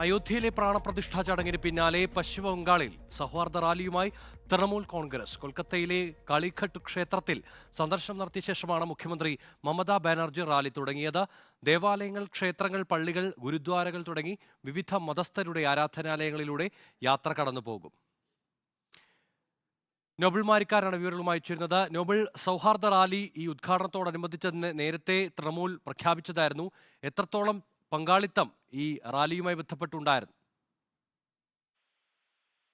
അയോധ്യയിലെ പ്രാണപ്രതിഷ്ഠാ ചടങ്ങിന് പിന്നാലെ പശ്ചിമ ബംഗാളിൽ സൗഹാർദ്ദ റാലിയുമായി തൃണമൂൽ കോൺഗ്രസ്. കൊൽക്കത്തയിലെ കാളിഘട്ട് ക്ഷേത്രത്തിൽ സന്ദർശനം നടത്തിയ ശേഷമാണ് മുഖ്യമന്ത്രി മമതാ ബാനർജി റാലി തുടങ്ങിയത്. ദേവാലയങ്ങൾ ക്ഷേത്രങ്ങൾ പള്ളികൾ ഗുരുദ്വാരകൾ തുടങ്ങി വിവിധ മതസ്ഥരുടെ ആരാധനാലയങ്ങളിലൂടെ യാത്ര കടന്നുപോകും. നോബിൾ മാരിക്കാരാണ് വിവരങ്ങളുമായി ചേരുന്നത്. നോബിൾ സൗഹാർദ്ദ റാലി ഈ ഉദ്ഘാടനത്തോടനുബന്ധിച്ച് നേ- നേരത്തെ തൃണമൂൽ പ്രഖ്യാപിച്ചതായിരുന്നു. എത്രത്തോളം പങ്കാളിത്തം ഈ റാലിയുമായി ബന്ധപ്പെട്ടുണ്ടായിരുന്നു.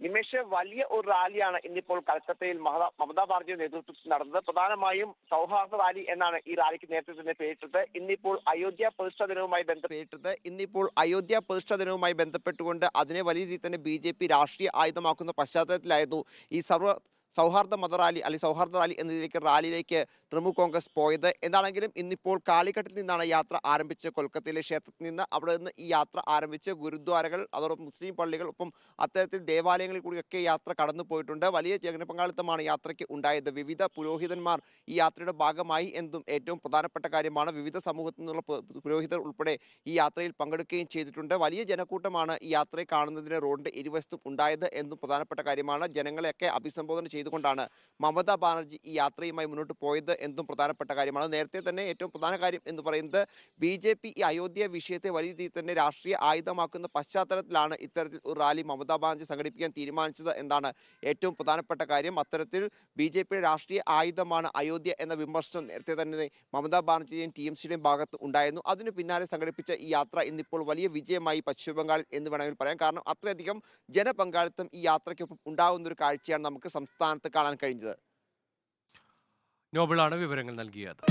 നിമേഷ് വലിയ ഒരു റാലിയാണ് ഇന്നിപ്പോൾ കൽക്കത്തയിൽ മമത- മമതാ ബാനർജിയുടെ നേതൃത്വത്തിൽ നടന്നത്. പ്രധാനമായും സൗഹാർദ്ദ റാലി എന്നാണ് ഈ റാലിക്ക് നേതൃത്വത്തിന് തന്നെ പേരിട്ടത്. ഇന്നിപ്പോൾ അയോധ്യ പ്രതിഷ്ഠാ ദിനവുമായി ബന്ധപ്പെട്ടത് ഇന്നിപ്പോൾ അയോധ്യ പ്രതിഷ്ഠാ ദിനവുമായി ബന്ധപ്പെട്ടുകൊണ്ട് അതിനെ വലിയ രീതിയിൽ തന്നെ ബി ജെ പി രാഷ്ട്രീയ ആയുധമാക്കുന്ന പശ്ചാത്തലത്തിലായിരുന്നു ഈ സർവ സൗഹാർദ്ദ മത റാലി അല്ലെങ്കിൽ സൗഹാർദ്ദ റാലി എന്നതിലേക്ക് റാലിയിലേക്ക് തൃണമൂൽ കോൺഗ്രസ് പോയത്. എന്താണെങ്കിലും ഇന്നിപ്പോൾ കാളിഘട്ടിൽ നിന്നാണ് യാത്ര ആരംഭിച്ച് കൊൽക്കത്തയിലെ ക്ഷേത്രത്തിൽ നിന്ന് അവിടെ നിന്ന് ഈ യാത്ര ആരംഭിച്ച് ഗുരുദ്വാരകൾ അതോടൊപ്പം മുസ്ലിം പള്ളികൾ ഒപ്പം അത്തരത്തിൽ ദേവാലയങ്ങളിൽ കൂടിയൊക്കെ യാത്ര കടന്നു പോയിട്ടുണ്ട്. വലിയ ജനപങ്കാളിത്തമാണ് യാത്രയ്ക്ക് ഉണ്ടായത്. വിവിധ പുരോഹിതന്മാർ ഈ യാത്രയുടെ ഭാഗമായി എന്തും ഏറ്റവും പ്രധാനപ്പെട്ട കാര്യമാണ് വിവിധ സമൂഹത്തിൽ നിന്നുള്ള പുരോഹിതർ ഉൾപ്പെടെ ഈ യാത്രയിൽ പങ്കെടുക്കുകയും ചെയ്തിട്ടുണ്ട്. വലിയ ജനക്കൂട്ടമാണ് ഈ യാത്രയെ കാണുന്നതിന് റോഡിന്റെ ഇരുവശത്തും ഉണ്ടായത് എന്നും പ്രധാനപ്പെട്ട കാര്യമാണ്. ജനങ്ങളെയൊക്കെ അഭിസംബോധന ചെയ്തുകൊണ്ടാണ് മമതാ ബാനർജി ഈ യാത്രയുമായി മുന്നോട്ട് പോയത് എന്നും പ്രധാനപ്പെട്ട കാര്യമാണ്. നേരത്തെ തന്നെ ഏറ്റവും പ്രധാന കാര്യം എന്ന് പറയുന്നത് ബി ജെ പി ഈ അയോധ്യ വിഷയത്തെ വലിയ രീതിയിൽ തന്നെ രാഷ്ട്രീയ ആയുധമാക്കുന്ന പശ്ചാത്തലത്തിലാണ് ഇത്തരത്തിൽ ഒരു റാലി മമതാ ബാനർജി സംഘടിപ്പിക്കാൻ തീരുമാനിച്ചത് എന്നാണ് ഏറ്റവും പ്രധാനപ്പെട്ട കാര്യം. അത്തരത്തിൽ ബി ജെ പിയുടെ രാഷ്ട്രീയ ആയുധമാണ് അയോധ്യ എന്ന വിമർശനം നേരത്തെ തന്നെ മമതാ ബാനർജിയുടെയും ടി എം സിയുടെയും ഭാഗത്ത് ഉണ്ടായിരുന്നു. അതിന് പിന്നാലെ സംഘടിപ്പിച്ച ഈ യാത്ര ഇന്നിപ്പോൾ വലിയ വിജയമായി പശ്ചിമ ബംഗാളിൽ എന്ന് വേണമെങ്കിൽ പറയാം. കാരണം അത്രയധികം ജനപങ്കാളിത്തം ഈ യാത്രയ്ക്കൊപ്പം ഉണ്ടാവുന്ന ഒരു കാഴ്ചയാണ് നമുക്ക് സംസ്ഥാനത്ത് കാണാൻ കഴിഞ്ഞത്? നോബിളാണ് വിവരങ്ങൾ നൽകിയത്.